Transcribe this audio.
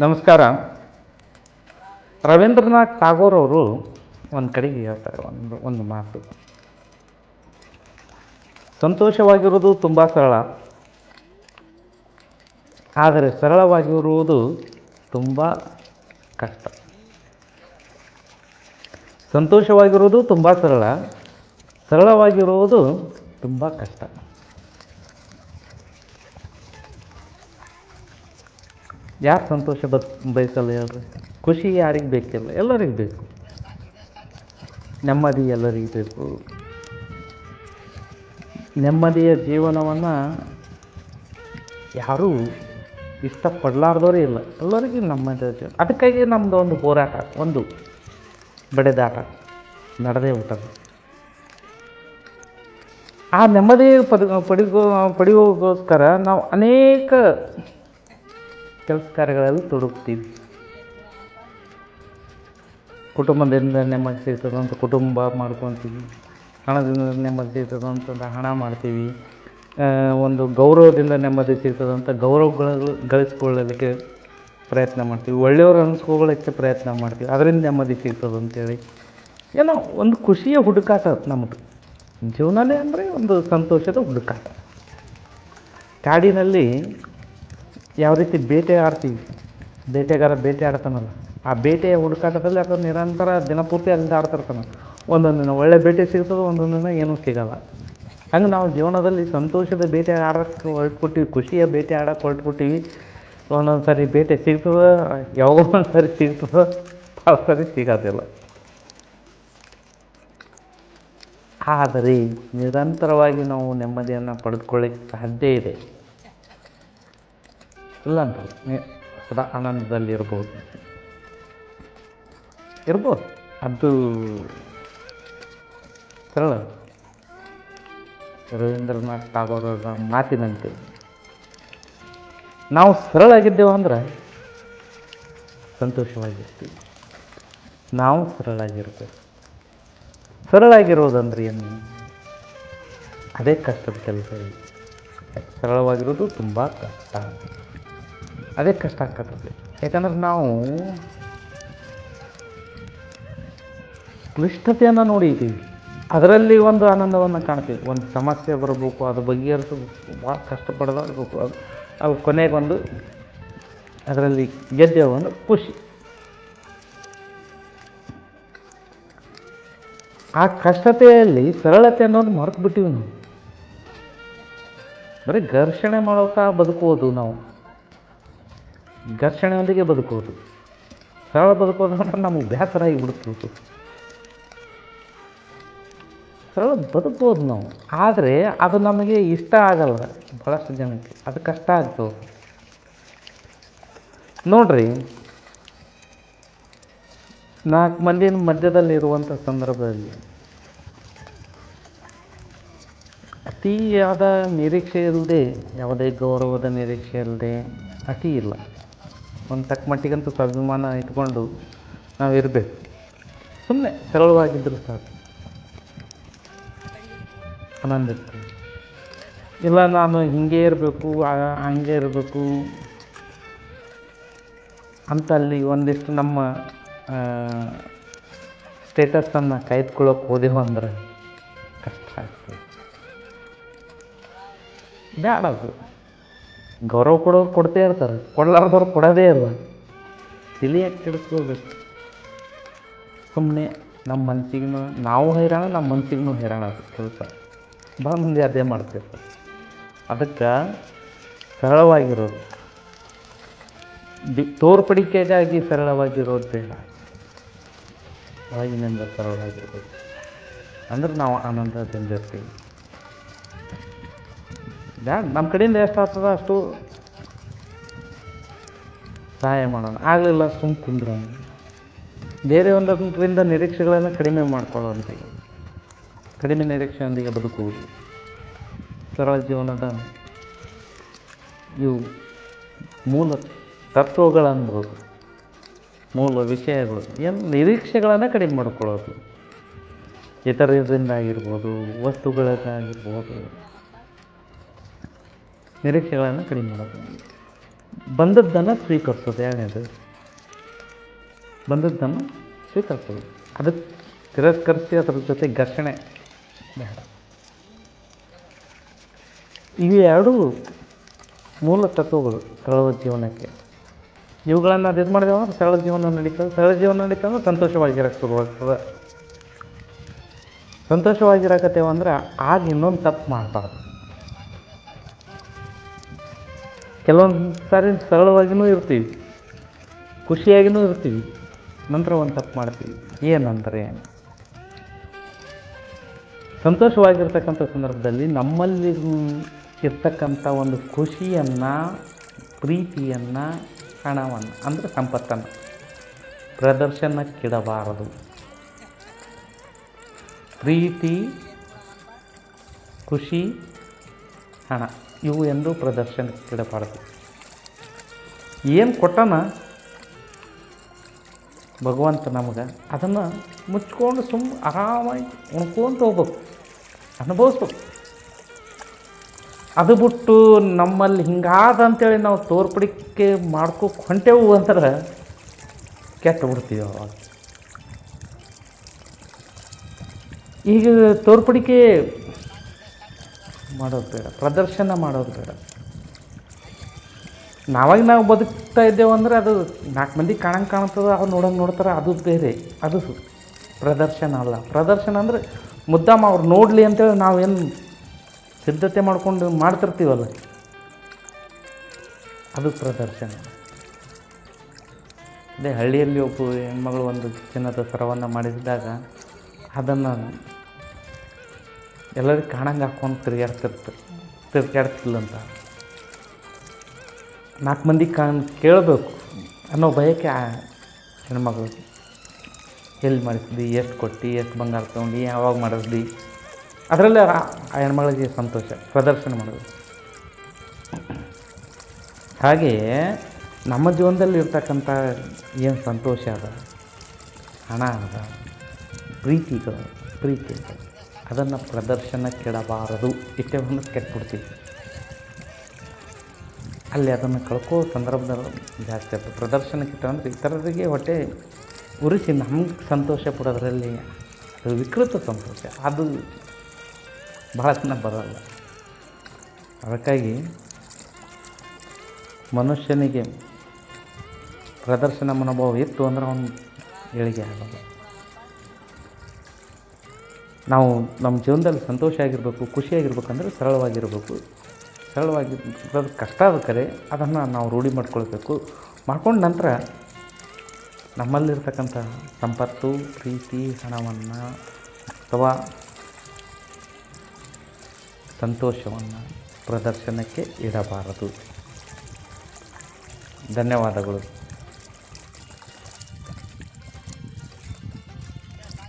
ನಮಸ್ಕಾರ. ರವೀಂದ್ರನಾಥ್ ಟಾಗೋರ್ ಅವರು ಒಂದು ಕಡೆಗೆ ಹೇಳ್ತಾರೆ, ಒಂದು ಒಂದು ಮಾತು. ಸಂತೋಷವಾಗಿರುವುದು ತುಂಬ ಸರಳ. ಆದರೆ ಸರಳವಾಗಿರುವುದು ತುಂಬ ಕಷ್ಟ. ಸಂತೋಷವಾಗಿರುವುದು ತುಂಬ ಸರಳ. ಸರಳವಾಗಿರುವುದು ತುಂಬ ಕಷ್ಟ. ಯಾರು ಸಂತೋಷ ಬದ್ ಬಯಸಲ್ಲ ಹೇಳ್ರಿ ಖುಷಿ ಯಾರಿಗೆ ಬೇಕಿಲ್ಲ? ಎಲ್ಲರಿಗೆ ಬೇಕು. ನೆಮ್ಮದಿ ಎಲ್ಲರಿಗೆ ಬೇಕು. ನೆಮ್ಮದಿಯ ಜೀವನವನ್ನು ಯಾರೂ ಇಷ್ಟಪಡಲಾರ್ದವರೇ ಇಲ್ಲ. ಎಲ್ಲರಿಗೂ ನೆಮ್ಮದಿಯ ಜೀವನ ಅದಕ್ಕಾಗಿ ನಮ್ಮದು ಒಂದು ಹೋರಾಟ, ಒಂದು ಬಡೆದಾಟ ನಡೆದೇ ಉಂಟದು ಆ ನೆಮ್ಮದಿ ಪದ, ಪಡಿಗೋ, ಪಡೆಯೋಗೋಸ್ಕರ ನಾವು ಅನೇಕ ಕೆಲಸ ಕಾರ್ಯಗಳಲ್ಲಿ ತೊಡಗ್ತೀವಿ ಕುಟುಂಬದಿಂದ ನೆಮ್ಮದಿ ಸಿಗ್ತದಂತ ಕುಟುಂಬ ಮಾಡ್ಕೊತೀವಿ. ಹಣದಿಂದ ನೆಮ್ಮದಿ ಸಿಗ್ತದಂತಂದ ಹಣ ಮಾಡ್ತೀವಿ. ಒಂದು ಗೌರವದಿಂದ ನೆಮ್ಮದಿ ಸಿಗ್ತದಂತ ಗೌರವಗಳು ಗಳಿಸ್ಕೊಳ್ಳಲಿಕ್ಕೆ ಪ್ರಯತ್ನ ಮಾಡ್ತೀವಿ. ಒಳ್ಳೆಯವ್ರು ಅನ್ಸ್ಕೊಳ್ಳೋಕ್ಕೆ ಪ್ರಯತ್ನ ಮಾಡ್ತೀವಿ. ಅದರಿಂದ ನೆಮ್ಮದಿ ಸಿಗ್ತದೆ ಅಂತೇಳಿ. ಏನೋ ಒಂದು ಖುಷಿಯ ಹುಡುಕಾಟ ನಮ್ಮದು ಜೀವನನೇ ಅಂದರೆ ಒಂದು ಸಂತೋಷದ ಹುಡುಕಾಟ. ಕಾಡಿನಲ್ಲಿ ಯಾವ ರೀತಿ ಬೇಟೆ ಆಡ್ತೀವಿ? ಬೇಟೆಗಾರ ಬೇಟೆ ಆಡ್ತಾನಲ್ಲ, ಆ ಬೇಟೆಯ ಹುಡುಕಾಟದಲ್ಲಿ ಅದು ನಿರಂತರ ದಿನಪೂರ್ತಿ ಅಲ್ಲಿಂದ ಆಡ್ತಿರ್ತಾನೆ. ಒಂದೊಂದು ದಿನ ಒಳ್ಳೆ ಬೇಟೆ ಸಿಗ್ತದೆ ಒಂದೊಂದು ದಿನ ಏನೂ ಸಿಗಲ್ಲ. ಹಂಗೆ ನಾವು ಜೀವನದಲ್ಲಿ ಸಂತೋಷದ ಬೇಟೆ ಆಡೋಕ್ಕೆ ಹೊರಟ್ಬಿಟ್ಟಿವಿ, ಖುಷಿಯ ಬೇಟೆ ಆಡೋಕ್ಕೆ ಕೊಟ್ಟಿವಿ ಒಂದೊಂದು ಸರಿ ಬೇಟೆ ಸಿಗ್ತದೆ, ಯಾವಾಗ ಒಂದು ಸಾರಿ ಸಿಗ್ತದೆ ಭಾಳ ಸರಿ ಸಿಗೋದಿಲ್ಲ. ಆದರೆ ನಿರಂತರವಾಗಿ ನಾವು ನೆಮ್ಮದಿಯನ್ನು ಪಡೆದುಕೊಳ್ಳಿಕ್ಕೆ ಸಾಧ್ಯ ಇದೆ. ಇಲ್ಲ ಅಂತ ನಿ- ಸದಾ ಆನಂದದಲ್ಲಿ ಇರ್ಬೋದು ಇರ್ಬೋದು ಅದು ಸರಳ ರವೀಂದ್ರನಾಥ್ ಟಾಗೋರ ಮಾತಿನಂತೆ ನಾವು ಸರಳಾಗಿದ್ದೇವೆ ಅಂದ್ರೆ ಸಂತೋಷವಾಗಿರ್ತೀವಿ ನಾವು ಸರಳಾಗಿರ್ಬೇಕು ಸರಳಾಗಿರೋದಂದ್ರೆ ಏನು ಅದೇ ಕಷ್ಟದ ಕೆಲಸ ಸರಳವಾಗಿರೋದು ತುಂಬ ಕಷ್ಟ ಅದೇ ಕಷ್ಟ ಆಗ್ತದೆ. ಯಾಕಂದ್ರೆ ನಾವು ಕ್ಲಿಷ್ಟತೆಯನ್ನು ನೋಡಿದ್ದೀವಿ ಅದರಲ್ಲಿ ಒಂದು ಆನಂದವನ್ನು ಕಾಣ್ತೀವಿ. ಒಂದು ಸಮಸ್ಯೆ ಬರಬೇಕು, ಅದು ಬಗೆಹರಿಸಬೇಕು, ಭಾಳ ಕಷ್ಟಪಡಬೇಕು ಅದು ಅವು ಕೊನೆಗೆ ಒಂದು ಅದರಲ್ಲಿ ಗೆದ್ದೆ ಒಂದು ಖುಷಿ. ಆ ಕಷ್ಟತೆಯಲ್ಲಿ ಸರಳತೆ ಅನ್ನೋದು ಮರೆತು ಬಿಟ್ಟಿವಿ ನಾವು. ಬರೀ ಘರ್ಷಣೆ ಮಾಡೋಕೆ ಬದುಕೋದು ನಾವು. ಘರ್ಷಣೆಯೊಂದಿಗೆ ಬದುಕೋದು ಸರಳ ಬದುಕೋದು ಅಂದ್ರೆ ನಮಗೆ ಬೇಸರ ಆಗಿಬಿಡ್ತು ಸರಳ ಬದುಕ್ಬೋದು ನಾವು. ಆದರೆ ಅದು ನಮಗೆ ಇಷ್ಟ ಆಗಲ್ಲ ಭಾಳಷ್ಟು ಜನಕ್ಕೆ. ಅದು ಕಷ್ಟ ಆಗ್ತದೆ. ನೋಡ್ರಿ, ನಾಲ್ಕು ಮಂದಿನ ಮಧ್ಯದಲ್ಲಿರುವಂಥ ಸಂದರ್ಭದಲ್ಲಿ ಅತಿಯಾದ ನಿರೀಕ್ಷೆ ಇಲ್ಲದೆ ಯಾವುದೇ ಗೌರವದ ನಿರೀಕ್ಷೆ ಇಲ್ಲದೆ ಅತಿ ಇಲ್ಲ. ಒಂದು ತಕ್ಕ ಮಟ್ಟಿಗಂತೂ ಸ್ವಾಭಿಮಾನ ಇಟ್ಕೊಂಡು ನಾವು ಇರಬೇಕು. ಸುಮ್ಮನೆ ಸರಳವಾಗಿದ್ದರೂ ಸಾಕು. ಆನಂದ ಇಲ್ಲ, ನಾನು ಹಿಂಗೆ ಇರಬೇಕು ಹಂಗೆ ಇರಬೇಕು ಅಂತ ಅಲ್ಲಿ ಒಂದಿಷ್ಟು ನಮ್ಮ ಸ್ಟೇಟಸನ್ನು ಕಾಯ್ದುಕೊಳ್ಳೋಕೆ ಹೋದೆವು ಅಂದ್ರೆ ಕಷ್ಟ ಆಗ್ತದೆ. ಬೇಡ ಅದು. ಗೌರವ ಕೊಡೋರು ಕೊಡ್ತೇ ಇರ್ತಾರೆ. ಕೊಡಲಾರ್ದವ್ರು ಕೊಡೋದೇ ಇಲ್ಲ. ತಿಳಿಯಾಗಿ ಕೆಡಿಸ್ಕೋಬೇಕು ಸುಮ್ಮನೆ ನಮ್ಮ ಮನ್ಸಿಗೂ ನಾವು ಹೈರಾಣ, ನಮ್ಮ ಮನ್ಸಿಗೂ ಹೈರಾಣ ಕೆಲಸ. ಭಾಳ ಮಂದಿ ಅದೇ ಮಾಡ್ತಿರ್ತಾರೆ ಅದಕ್ಕೆ ಸರಳವಾಗಿರೋದು. ದಿ ತೋರ್ಪಡಿಕೆಗಾಗಿ ಸರಳವಾಗಿರೋದು ಬೇಡ. ಒಳಗಿನಿಂದ ಸರಳವಾಗಿರ್ಬೇಕು ಅಂದ್ರೆ ನಾವು ಆನಂದದಿಂದ ಇರ್ತೀವಿ. ನಮ್ಮ ಕಡೆಯಿಂದ ಎಷ್ಟು ಆಗ್ತದ ಅಷ್ಟು ಸಹಾಯ ಮಾಡೋಣ. ಆಗಲಿಲ್ಲ ಸುಮ್ಮ ಬೇರೆ ಒಂದರಿಂದ ನಿರೀಕ್ಷೆಗಳನ್ನು ಕಡಿಮೆ ಮಾಡ್ಕೊಳ್ಳೋಂತ ಕಡಿಮೆ ನಿರೀಕ್ಷೆಯೊಂದಿಗೆ ಬದುಕುವುದು. ಸರಳ ಜೀವನದ ಇವು ಮೂಲ ತತ್ವಗಳನ್ಬೋದು ಮೂಲ ವಿಷಯಗಳು. ಏನು ನಿರೀಕ್ಷೆಗಳನ್ನು ಕಡಿಮೆ ಮಾಡ್ಕೊಳ್ಳೋದು. ಇತರರಿಂದ ಆಗಿರ್ಬೋದು ವಸ್ತುಗಳಿಂದಾಗಿರ್ಬೋದು ನಿರೀಕ್ಷೆಗಳನ್ನು ಕಡಿಮೆ ಮಾಡೋದು. ಬಂದದ್ದನ್ನು ಸ್ವೀಕರಿಸೋದು, ಎರಡನೇದು. ಬಂದದ್ದನ್ನು ಸ್ವೀಕರಿಸೋದು. ಅದಕ್ಕೆ ತಿರಸ್ಕರಿಸಿ ಅದ್ರ ಜೊತೆ ಘರ್ಷಣೆ ಬೇಡ. ಇವು ಎರಡು ಮೂಲ ತತ್ವಗಳು ಸರಳ ಜೀವನಕ್ಕೆ. ಇವುಗಳನ್ನು ಅದು ಇದು ಮಾಡಿದೆವು ಅಂದ್ರೆ ಸರಳ ಜೀವನ ನಡೀತದೆ. ಸರಳ ಜೀವನ ನಡೀತಂದ್ರೆ ಸಂತೋಷವಾಗಿರಕ್ಕೆ ಶುರುವಾಗ್ತದೆ. ಸಂತೋಷವಾಗಿರಕತ್ತೇವೆ ಅಂದ್ರೆ ಆಗ ಇನ್ನೊಂದು ತಪ್ಪು ಮಾಡಬಾರ್ದು. ಕೆಲವೊಂದು ಸಾರಿ ಸರಳವಾಗಿಯೂ ಇರ್ತೀವಿ ಖುಷಿಯಾಗಿಯೂ ಇರ್ತೀವಿ. ನಂತರ ಒಂದು ತಪ್ಪು ಮಾಡ್ತೀವಿ. ಏನಂದರೆ, ಸಂತೋಷವಾಗಿರ್ತಕ್ಕಂಥ ಸಂದರ್ಭದಲ್ಲಿ ನಮ್ಮಲ್ಲಿ ಇರ್ತಕ್ಕಂಥ ಒಂದು ಖುಷಿಯನ್ನು, ಪ್ರೀತಿಯನ್ನು, ಹಣವನ್ನು, ಅಂದರೆ ಸಂಪತ್ತನ್ನು ಪ್ರದರ್ಶನಕ್ಕಿಡಬಾರದು. ಪ್ರೀತಿ, ಖುಷಿ, ಹಣ. ಇವು ಎಂದು ಪ್ರದರ್ಶನಕ್ಕಿಡಬಾರದು ಏನು ಕೊಟ್ಟನ? ಭಗವಂತ ನಮಗೆ ಅದನ್ನು ಮುಚ್ಕೊಂಡು ಸುಮ್ಮ ಆರಾಮಾಗಿ ಉಣ್ಕೊಂತ ಹೋಗ್ಬೇಕು. ಅನುಭವಿಸ್ಬೇಕು ಅದು ಬಿಟ್ಟು ನಮ್ಮಲ್ಲಿ ಹಿಂಗಾದ ಅಂತೇಳಿ ನಾವು ತೋರ್ಪಡಿಕೆ ಮಾಡ್ಕೋಕೆ ಹೊಂಟೆವು ಅಂದ್ರೆ ಕೆಟ್ಟು ಬಿಡ್ತೀವಿ ಅವಾಗ ಈಗ ತೋರ್ಪಡಿಕೆ ಮಾಡೋದು ಬೇಡ. ಪ್ರದರ್ಶನ ಮಾಡೋದು ಬೇಡ. ನಾವಾಗಿ ನಾವು ಬದುಕ್ತಾ ಇದ್ದೇವೆ ಅಂದ್ರೆ ಅದು ನಾಲ್ಕು ಮಂದಿ ಕಾಣಂಗೆ ಕಾಣ್ತದೆ ಅವ್ರು ನೋಡೋಂಗೆ ನೋಡ್ತಾರೆ, ಅದು ಬೇರೆ. ಅದು ಪ್ರದರ್ಶನ ಅಲ್ಲ. ಪ್ರದರ್ಶನ ಅಂದರೆ ಮುದ್ದಾಮ ಅವ್ರು ನೋಡಲಿ ಅಂತೇಳಿ ನಾವೇನು ಸಿದ್ಧತೆ ಮಾಡ್ಕೊಂಡು ಮಾಡ್ತಿರ್ತೀವಲ್ಲ? ಅದು ಪ್ರದರ್ಶನ. ಅದೇ ಹಳ್ಳಿಯಲ್ಲಿ ಒಬ್ಬ ಹೆಣ್ಮಗಳು ಒಂದು ಚಿನ್ನದ ಸರವನ್ನು ಮಾಡಿಸಿದಾಗ ಅದನ್ನು ಎಲ್ಲರಿಗೂ ಕಾಣಂಗೆ ಹಾಕ್ಕೊಂಡು ತಿರುಗಾಡ್ತಿರ್ತಾರೆ ತಿರುಗಾಡ್ತಿಲ್ಲಂತ ನಾಲ್ಕು ಮಂದಿ ಕಾಣ್ ಕೇಳಬೇಕು ಅನ್ನೋ ಭಯಕ್ಕೆ ಆ ಹೆಣ್ಮಗಳು ಎಲ್ಲಿ ಮಾಡಿಸಿದ್ವಿ ಎಷ್ಟು ಕೊಟ್ಟು, ಎಷ್ಟು ಬಂಗಾರ ತೊಗೊಂಡು, ಯಾವಾಗ ಮಾಡಿಸ್ದಿ? ಅದರಲ್ಲೇ ಆ ಹೆಣ್ಮಗಳಿಗೆ ಸಂತೋಷ, ಪ್ರದರ್ಶನ ಮಾಡೋದು. ಹಾಗೆಯೇ ನಮ್ಮ ಜೀವನದಲ್ಲಿ ಇರ್ತಕ್ಕಂಥ ಏನು ಸಂತೋಷ ಅದ? ಹಣ ಅದ ಪ್ರೀತಿಗಳು ಪ್ರೀತಿ ಅದನ್ನು ಪ್ರದರ್ಶನಕ್ಕಿಡಬಾರದು. ಒಂದು ಕೆಟ್ಬಿಡ್ತೀವಿ. ಅಲ್ಲಿ ಅದನ್ನು ಕಳ್ಕೋ ಸಂದರ್ಭದಲ್ಲಿ ಜಾಸ್ತಿ ಆಗ್ತದೆ ಪ್ರದರ್ಶನಕ್ಕಿಟ್ಟ ಅಂದರೆ ಇತರರಿಗೆ ಹೊಟ್ಟೆ ಉರಿಸಿ ನಮ್ಗೆ ಸಂತೋಷ ಪಡೋದ್ರಲ್ಲಿ ಅದು ವಿಕೃತ ಸಂತೋಷ. ಅದು ಭಾಳ ಜನ ಬರೋಲ್ಲ. ಅದಕ್ಕಾಗಿ ಮನುಷ್ಯನಿಗೆ ಪ್ರದರ್ಶನ ಮನೋಭಾವ ಇತ್ತು ಅಂದ್ರೆ ಅವನು ಏಳಿಗೆ ಆಗೋಲ್ಲ. ನಾವು ನಮ್ಮ ಜೀವನದಲ್ಲಿ ಸಂತೋಷ ಆಗಿರಬೇಕು ಖುಷಿಯಾಗಿರ್ಬೇಕಂದ್ರೆ ಸರಳವಾಗಿರಬೇಕು. ಸರಳವಾಗಿ ಅದು ಕಷ್ಟ ಕರೆ ಅದನ್ನು ನಾವು ರೂಢಿ ಮಾಡ್ಕೊಳ್ಬೇಕು. ಮಾಡ್ಕೊಂಡ ನಂತರ ನಮ್ಮಲ್ಲಿರ್ತಕ್ಕಂಥ ಸಂಪತ್ತು, ಪ್ರೀತಿ, ಹಣವನ್ನು ಅಥವಾ ಸಂತೋಷವನ್ನು ಪ್ರದರ್ಶನಕ್ಕೆ ಇಡಬಾರದು. ಧನ್ಯವಾದಗಳು.